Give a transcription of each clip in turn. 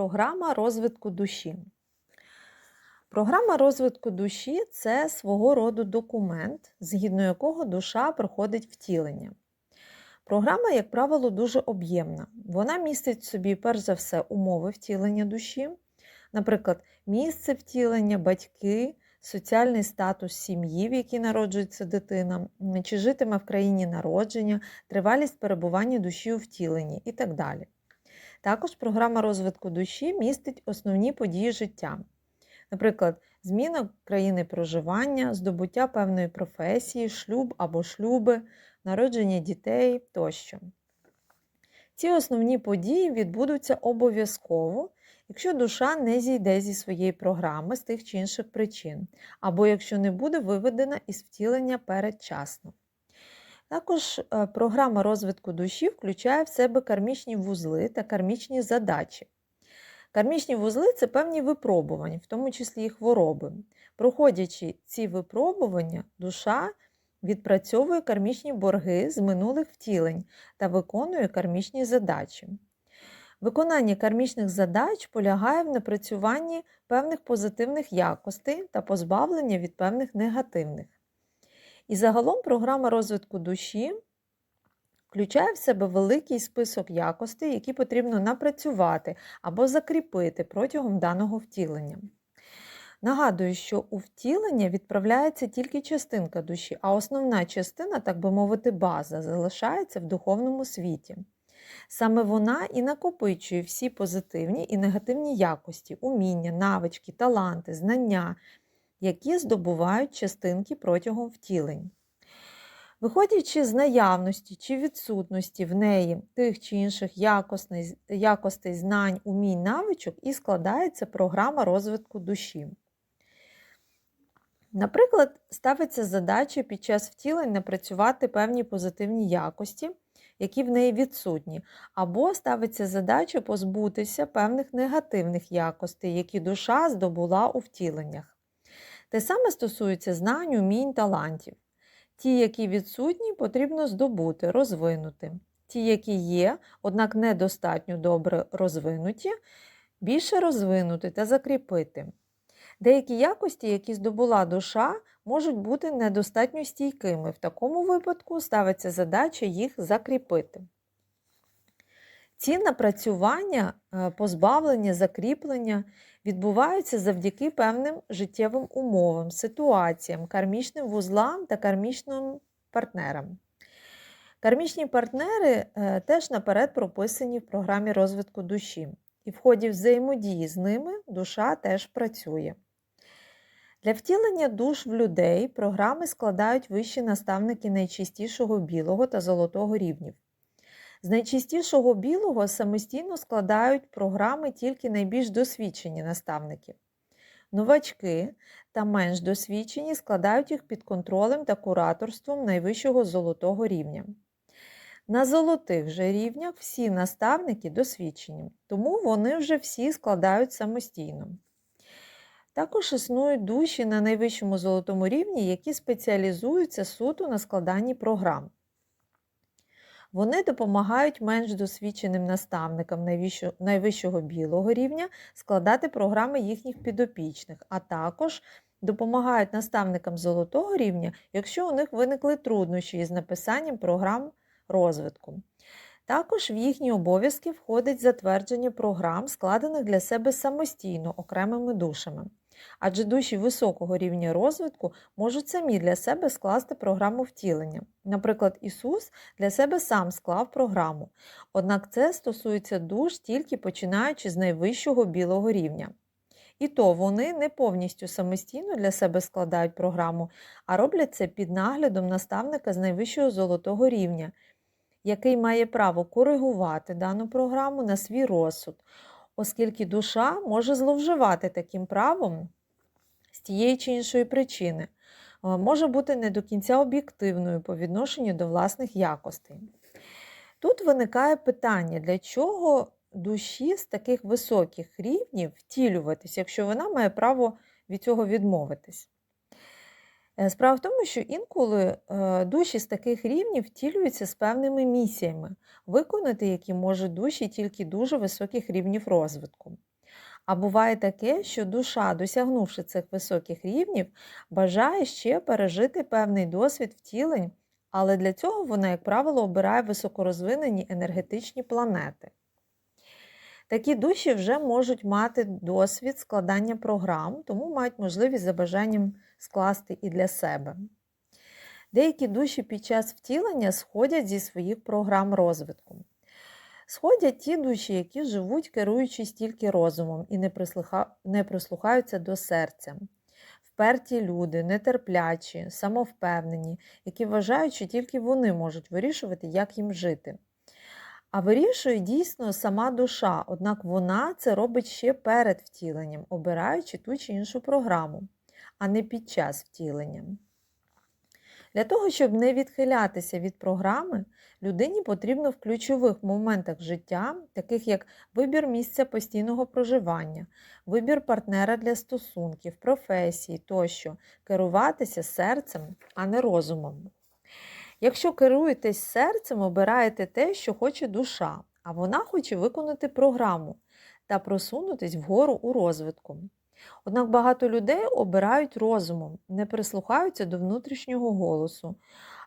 Програма розвитку душі. Програма розвитку душі це свого роду документ, згідно якого душа проходить втілення. Програма, як правило, дуже об'ємна. Вона містить в собі, перш за все, умови втілення душі, наприклад, місце втілення, батьки, соціальний статус сім'ї, в якій народжується дитина, чи житиме в країні народження, тривалість перебування душі у втіленні і так далі. Також програма розвитку душі містить основні події життя. Наприклад, зміна країни проживання, здобуття певної професії, шлюб або шлюби, народження дітей тощо. Ці основні події відбудуться обов'язково, якщо душа не зійде зі своєї програми з тих чи інших причин, або якщо не буде виведена із втілення передчасно. Також е, програма розвитку душі включає в себе кармічні вузли та кармічні задачі. Кармічні вузли це певні випробування, в тому числі і хвороби. Проходячи ці випробування, душа відпрацьовує кармічні борги з минулих втілень та виконує кармічні задачі. Виконання кармічних задач полягає в напрацюванні певних позитивних якостей та позбавлення від певних негативних. І загалом програма розвитку душі включає в себе великий список якостей, які потрібно напрацювати або закріпити протягом даного втілення. Нагадую, що у втілення відправляється тільки частинка душі, а основна частина, так би мовити, база, залишається в духовному світі. Саме вона і накопичує всі позитивні і негативні якості, уміння, навички, таланти, знання, які здобувають частинки протягом втілень. Виходячи з наявності чи відсутності в неї тих чи інших якостей, якостей знань, умінь, навичок, і складається програма розвитку душі. Наприклад, ставиться задача під час втілень напрацювати певні позитивні якості, які в неї відсутні, або ставиться задача позбутися певних негативних якостей, які душа здобула у втіленнях. Те саме стосується знань, умінь, талантів. Ті, які відсутні, потрібно здобути, розвинути. Ті, які є, однак недостатньо добре розвинуті, більше розвинути та закріпити. Деякі якості, які здобула душа, можуть бути недостатньо стійкими. В такому випадку ставиться задача їх закріпити. Ці напрацювання, е, позбавлення, закріплення відбуваються завдяки певним життєвим умовам, ситуаціям, кармічним вузлам та кармічним партнерам. Кармічні партнери е, теж наперед прописані в програмі розвитку душі, і в ході взаємодії з ними душа теж працює. Для втілення душ в людей програми складають вищі наставники найчистішого білого та золотого рівнів. З найчистішого білого самостійно складають програми тільки найбільш досвідчені наставники. Новачки та менш досвідчені складають їх під контролем та кураторством найвищого золотого рівня. На золотих же рівнях всі наставники досвідчені, тому вони вже всі складають самостійно. Також існують душі на найвищому золотому рівні, які спеціалізуються суто на складанні програм. Вони допомагають менш досвідченим наставникам найвищого білого рівня складати програми їхніх підопічних, а також допомагають наставникам золотого рівня, якщо у них виникли труднощі із написанням програм розвитку. Також в їхні обов'язки входить затвердження програм, складених для себе самостійно окремими душами адже душі високого рівня розвитку можуть самі для себе скласти програму втілення. Наприклад, Ісус для себе сам склав програму. Однак це стосується душ тільки починаючи з найвищого білого рівня. І то вони не повністю самостійно для себе складають програму, а роблять це під наглядом наставника з найвищого золотого рівня, який має право коригувати дану програму на свій розсуд, оскільки душа може зловживати таким правом з тієї чи іншої причини, може бути не до кінця об'єктивною по відношенню до власних якостей. Тут виникає питання, для чого душі з таких високих рівнів втілюватись, якщо вона має право від цього відмовитись. Е, справа в тому, що інколи е, душі з таких рівнів втілюються з певними місіями, виконати які можуть душі тільки дуже високих рівнів розвитку. А буває таке, що душа, досягнувши цих високих рівнів, бажає ще пережити певний досвід втілень, але для цього вона, як правило, обирає високорозвинені енергетичні планети. Такі душі вже можуть мати досвід складання програм, тому мають можливість за бажанням скласти і для себе. Деякі душі під час втілення сходять зі своїх програм розвитку. Сходять ті душі, які живуть, керуючись тільки розумом і не, прислуха... не прислухаються до серця. Вперті люди, нетерплячі, самовпевнені, які вважають, що тільки вони можуть вирішувати, як їм жити. А вирішує дійсно сама душа, однак вона це робить ще перед втіленням, обираючи ту чи іншу програму, а не під час втілення. Для того, щоб не відхилятися від програми, людині потрібно в ключових моментах життя, таких як вибір місця постійного проживання, вибір партнера для стосунків, професії тощо, керуватися серцем, а не розумом. Якщо керуєтесь серцем, обираєте те, що хоче душа, а вона хоче виконати програму та просунутись вгору у розвитку. Однак багато людей обирають розумом, не прислухаються до внутрішнього голосу,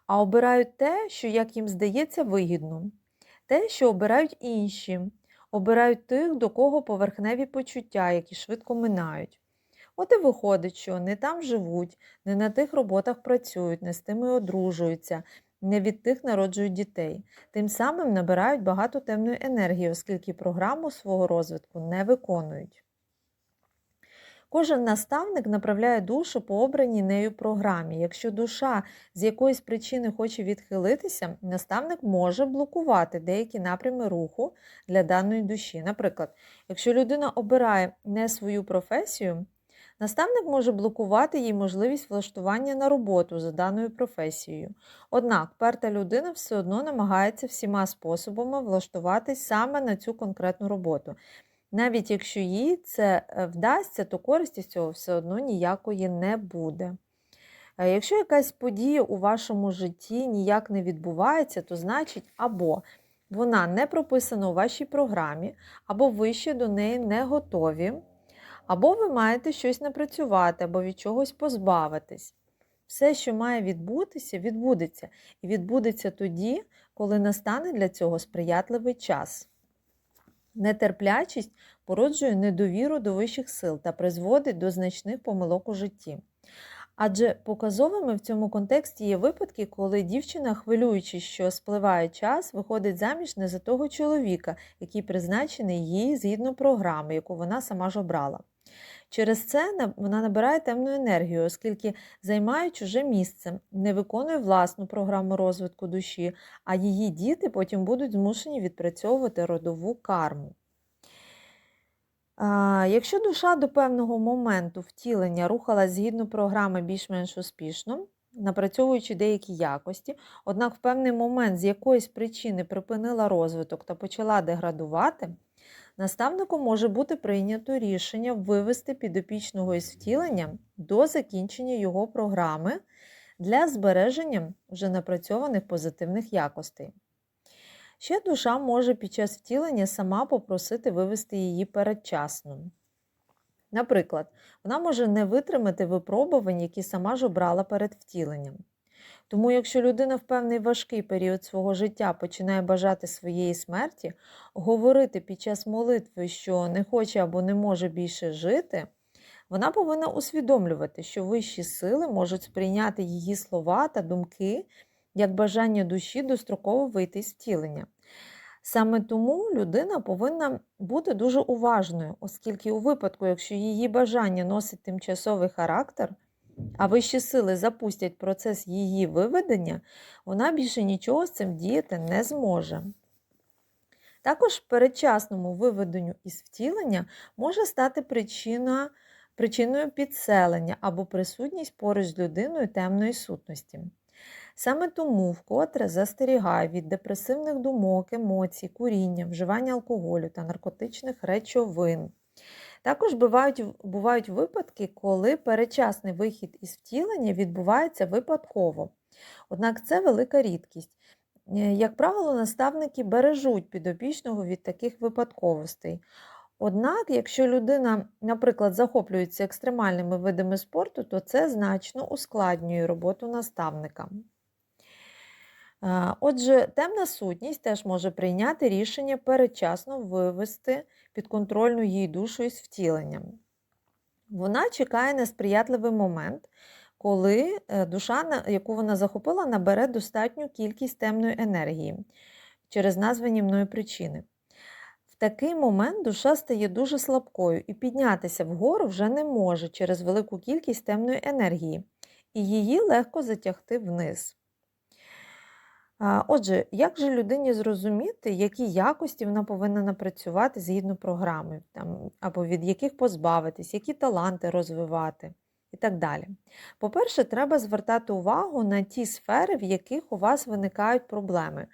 а обирають те, що, як їм здається, вигідно, те, що обирають інші, обирають тих, до кого поверхневі почуття, які швидко минають. От і виходить, що не там живуть, не на тих роботах працюють, не з тими одружуються, не від тих народжують дітей. Тим самим набирають багато темної енергії, оскільки програму свого розвитку не виконують. Кожен наставник направляє душу по обраній нею програмі. Якщо душа з якоїсь причини хоче відхилитися, наставник може блокувати деякі напрями руху для даної душі. Наприклад, якщо людина обирає не свою професію, наставник може блокувати їй можливість влаштування на роботу за даною професією. Однак перта людина все одно намагається всіма способами влаштуватись саме на цю конкретну роботу. Навіть якщо їй це е, вдасться, то користі з цього все одно ніякої не буде. Е, Якщо якась подія у вашому житті ніяк не відбувається, то значить або вона не прописана у вашій програмі, або ви ще до неї не готові, або ви маєте щось напрацювати, або від чогось позбавитись. Все, що має відбутися, відбудеться. І відбудеться тоді, коли настане для цього сприятливий час. Нетерплячість породжує недовіру до вищих сил та призводить до значних помилок у житті. Адже показовими в цьому контексті є випадки, коли дівчина, хвилюючись, що спливає час, виходить заміж не за того чоловіка, який призначений їй згідно програми, яку вона сама ж обрала. Через це вона набирає темну енергію, оскільки займає чуже місце, не виконує власну програму розвитку душі, а її діти потім будуть змушені відпрацьовувати родову карму. Якщо душа до певного моменту втілення рухалась згідно програми більш-менш успішно, напрацьовуючи деякі якості, однак в певний момент з якоїсь причини припинила розвиток та почала деградувати, наставником може бути прийнято рішення вивести підопічного із втілення до закінчення його програми для збереження вже напрацьованих позитивних якостей. Ще душа може під час втілення сама попросити вивести її передчасно. Наприклад, вона може не витримати випробувань, які сама ж обрала перед втіленням. Тому, якщо людина в певний важкий період свого життя починає бажати своєї смерті, говорити під час молитви, що не хоче або не може більше жити, вона повинна усвідомлювати, що вищі сили можуть сприйняти її слова та думки як бажання душі достроково вийти з втілення. Саме тому людина повинна бути дуже уважною, оскільки у випадку, якщо її бажання носить тимчасовий характер, а вищі сили запустять процес її виведення, вона більше нічого з цим діяти не зможе. Також передчасному виведенню із втілення може стати причина, причиною підселення або присутність поруч з людиною темної сутності. Саме тому вкотре застерігаю від депресивних думок, емоцій, куріння, вживання алкоголю та наркотичних речовин. Також бувають, бувають випадки, коли передчасний вихід із втілення відбувається випадково. Однак це велика рідкість. Як правило, наставники бережуть підопічного від таких випадковостей. Однак, якщо людина, наприклад, захоплюється екстремальними видами спорту, то це значно ускладнює роботу наставника. Отже, темна сутність теж може прийняти рішення передчасно вивести підконтрольну їй душу із втіленням. Вона чекає на сприятливий момент, коли е, душа, яку вона захопила, набере достатню кількість темної енергії через названі мною причини. В такий момент душа стає дуже слабкою і піднятися вгору вже не може через велику кількість темної енергії, і її легко затягти вниз. Отже, як же людині зрозуміти, які якості вона повинна напрацювати згідно програми, там, або від яких позбавитись, які таланти розвивати і так далі. По-перше, треба звертати увагу на ті сфери, в яких у вас виникають проблеми.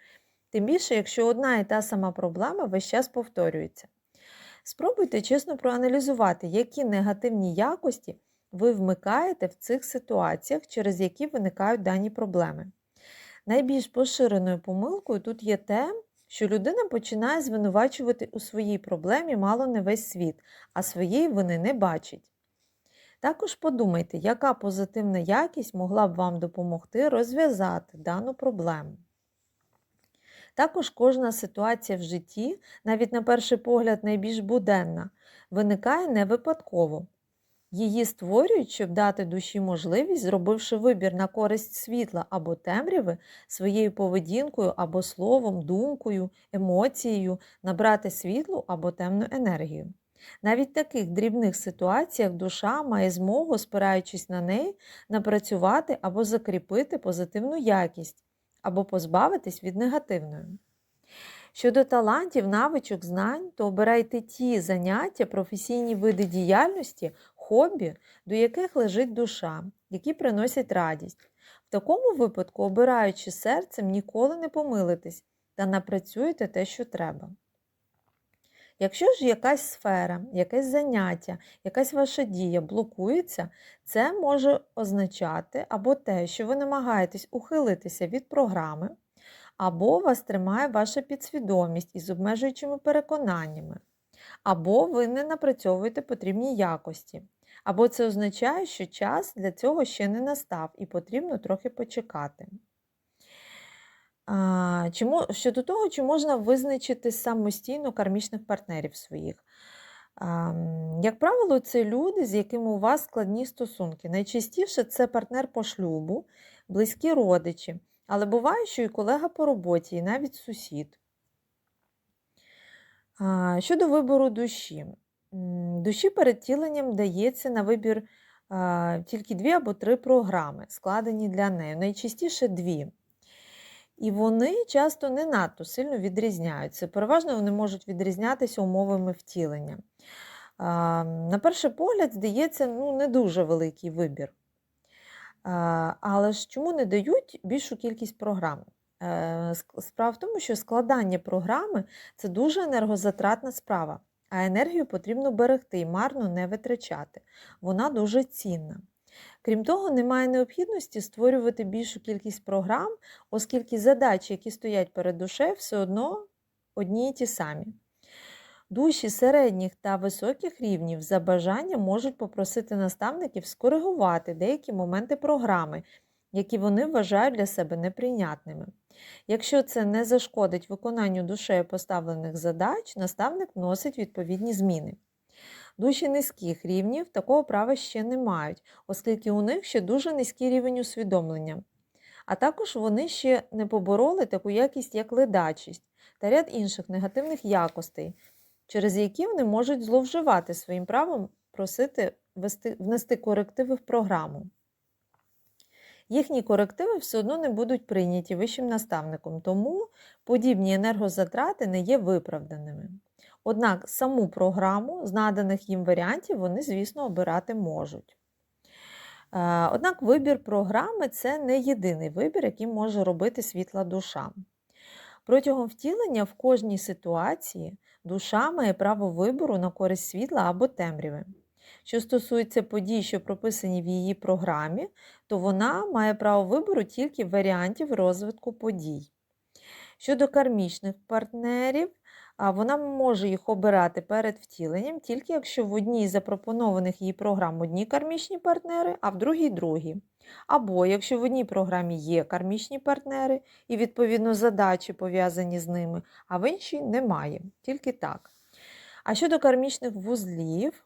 Тим більше, якщо одна і та сама проблема весь час повторюється. Спробуйте чесно проаналізувати, які негативні якості ви вмикаєте в цих ситуаціях, через які виникають дані проблеми. Найбільш поширеною помилкою тут є те, що людина починає звинувачувати у своїй проблемі мало не весь світ, а своєї вини не бачить. Також подумайте, яка позитивна якість могла б вам допомогти розв'язати дану проблему. Також кожна ситуація в житті, навіть на перший погляд найбільш буденна, виникає не випадково. Її створюють, щоб дати душі можливість, зробивши вибір на користь світла або темряви, своєю поведінкою або словом, думкою, емоцією набрати світлу або темну енергію. Навіть в таких дрібних ситуаціях душа має змогу, спираючись на неї, напрацювати або закріпити позитивну якість, або позбавитись від негативної. Щодо талантів, навичок, знань, то обирайте ті заняття, професійні види діяльності, хобі, до яких лежить душа, які приносять радість. В такому випадку, обираючи серцем, ніколи не помилитесь та напрацюєте те, що треба. Якщо ж якась сфера, якесь заняття, якась ваша дія блокується, це може означати або те, що ви намагаєтесь ухилитися від програми, або вас тримає ваша підсвідомість із обмежуючими переконаннями, або ви не напрацьовуєте потрібні якості, або це означає, що час для цього ще не настав і потрібно трохи почекати. Чи щодо того, чи можна визначити самостійно кармічних партнерів своїх. Як правило, це люди, з якими у вас складні стосунки. Найчастіше це партнер по шлюбу, близькі родичі, але буває, що і колега по роботі, і навіть сусід. Щодо вибору душі. Душі перед тіленням дається на вибір тільки дві або три програми, складені для неї. Найчастіше дві. І вони часто не надто сильно відрізняються. Переважно вони можуть відрізнятися умовами втілення. На перший погляд, здається, ну, не дуже великий вибір. Але ж чому не дають більшу кількість програм? Е, Справа в тому, що складання програми це дуже енергозатратна справа, а енергію потрібно берегти і марно не витрачати. Вона дуже цінна. Крім того, немає необхідності створювати більшу кількість програм, оскільки задачі, які стоять перед душею, все одно одні й ті самі. Душі середніх та високих рівнів за бажанням можуть попросити наставників скоригувати деякі моменти програми, які вони вважають для себе неприйнятними. Якщо це не зашкодить виконанню душею поставлених задач, наставник вносить відповідні зміни. Душі низьких рівнів такого права ще не мають, оскільки у них ще дуже низький рівень усвідомлення. А також вони ще не побороли таку якість, як ледачість та ряд інших негативних якостей, через які вони можуть зловживати своїм правом просити внести корективи в програму. Їхні корективи все одно не будуть прийняті вищим наставником, тому подібні енергозатрати не є виправданими. Однак саму програму з наданих їм варіантів вони, звісно, обирати можуть. Е, Однак вибір програми це не єдиний вибір, який може робити світла душа. Протягом втілення в кожній ситуації душа має право вибору на користь світла або темряви. Що стосується подій, що прописані в її програмі, то вона має право вибору тільки варіантів розвитку подій. Щодо кармічних партнерів, вона може їх обирати перед втіленням, тільки якщо в одній з запропонованих їй програм одні кармічні партнери, а в другій другі. Або якщо в одній програмі є кармічні партнери і, відповідно, задачі пов'язані з ними, а в іншій немає. Тільки так. А щодо кармічних вузлів,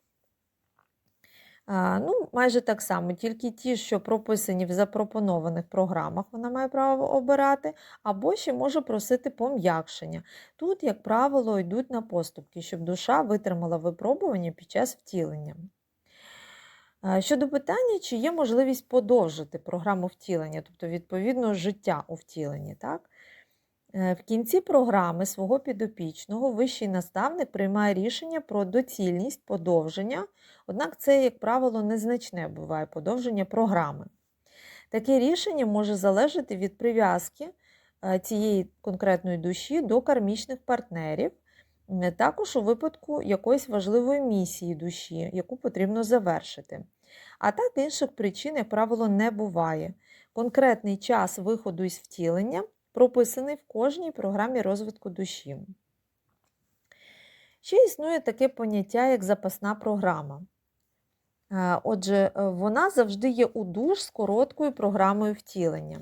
ну, майже так само, тільки ті, що прописані в запропонованих програмах, вона має право обирати, або ще може просити пом'якшення. Тут, як правило, йдуть на поступки, щоб душа витримала випробування під час втілення. Щодо питання, чи є можливість подовжити програму втілення, тобто, відповідно, життя у втіленні. Так? Е, В кінці програми свого підопічного вищий наставник приймає рішення про доцільність подовження, однак це, як правило, незначне буває подовження програми. Таке рішення може залежати від прив'язки е, цієї конкретної душі до кармічних партнерів, також у випадку якоїсь важливої місії душі, яку потрібно завершити. А так інших причин, як правило, не буває. Конкретний час виходу із втілення прописаний в кожній програмі розвитку душі. Ще існує таке поняття, як запасна програма. Е, Отже, е, вона завжди є у душ з короткою програмою втілення.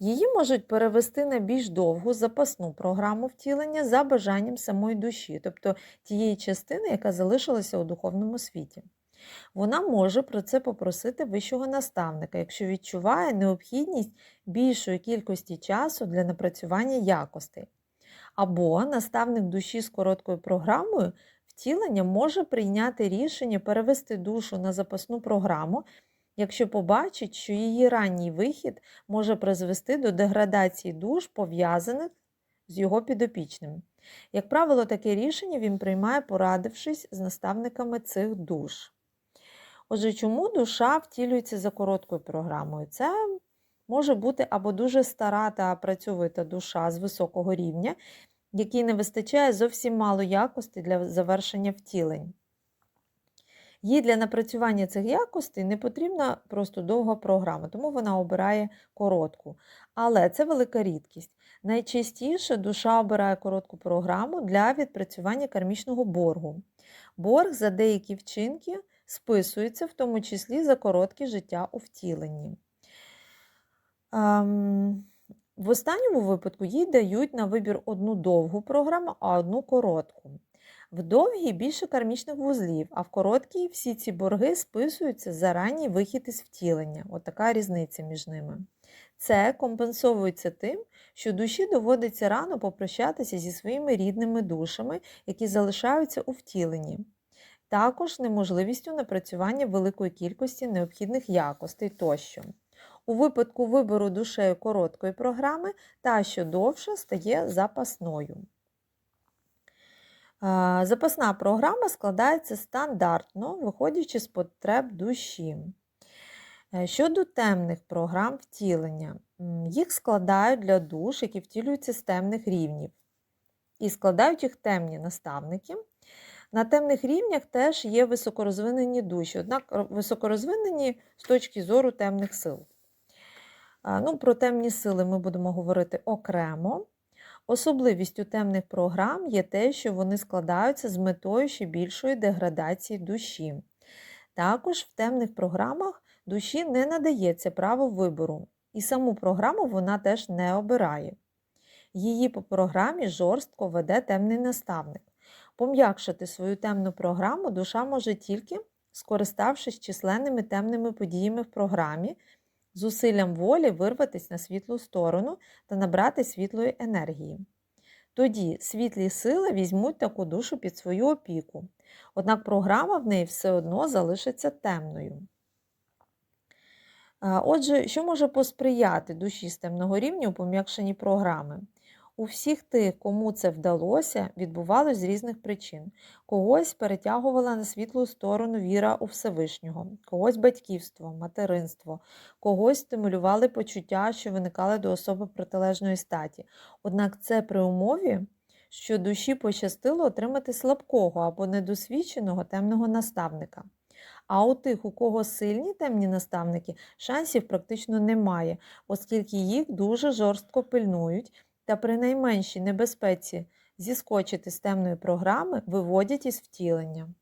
Її можуть перевести на більш довгу запасну програму втілення за бажанням самої душі, тобто тієї частини, яка залишилася у духовному світі. Вона може про це попросити вищого наставника, якщо відчуває необхідність більшої кількості часу для напрацювання якостей. Або наставник душі з короткою програмою втілення може прийняти рішення перевести душу на запасну програму, якщо побачить, що її ранній вихід може призвести до деградації душ, пов'язаних з його підопічним. Як правило, таке рішення він приймає, порадившись з наставниками цих душ. Отже, чому душа втілюється за короткою програмою? Це може бути або дуже стара та працьовита душа з високого рівня, якій не вистачає зовсім мало якостей для завершення втілень. Їй для напрацювання цих якостей не потрібна просто довга програма, тому вона обирає коротку. Але це велика рідкість. Найчастіше душа обирає коротку програму для відпрацювання кармічного боргу. Борг за деякі вчинки списується, в тому числі за коротке життя у втіленні. В останньому випадку їй дають на вибір одну довгу програму, а одну коротку. В довгій більше кармічних вузлів, а в короткій всі ці борги списуються за ранній вихід із втілення. От така різниця між ними. Це компенсовується тим, що душі доводиться рано попрощатися зі своїми рідними душами, які залишаються у втіленні. Також неможливістю напрацювання великої кількості необхідних якостей тощо. У випадку вибору душею короткої програми, та, що довша, стає запасною. Запасна програма складається стандартно, виходячи з потреб душі. Е, Щодо темних програм втілення, їх складають для душ, які втілюються з темних рівнів. І складають їх темні наставники. На темних рівнях теж є високорозвинені душі, однак високорозвинені з точки зору темних сил. Ну, про темні сили ми будемо говорити окремо. Особливістю темних програм є те, що вони складаються з метою ще більшої деградації душі. Також в темних програмах душі не надається право вибору, і саму програму вона теж не обирає. Її по програмі жорстко веде темний наставник. Пом'якшити свою темну програму душа може тільки скориставшись численними темними подіями в програмі, зусиллям волі вирватися на світлу сторону та набрати світлої енергії. Тоді світлі сили візьмуть таку душу під свою опіку, однак програма в неї все одно залишиться темною. Отже, що може посприяти душі з темного рівня у пом'якшенні програми? У всіх тих, кому це вдалося, відбувалось з різних причин. Когось перетягувала на світлу сторону віра у Всевишнього, когось батьківство, материнство, когось стимулювали почуття, що виникали до особи протилежної статі. Однак це при умові, що душі пощастило отримати слабкого або недосвідченого темного наставника. А у тих, у кого сильні темні наставники, шансів практично немає, оскільки їх дуже жорстко пильнують та при найменшій небезпеці зіскочити з темної програми виводять із втілення.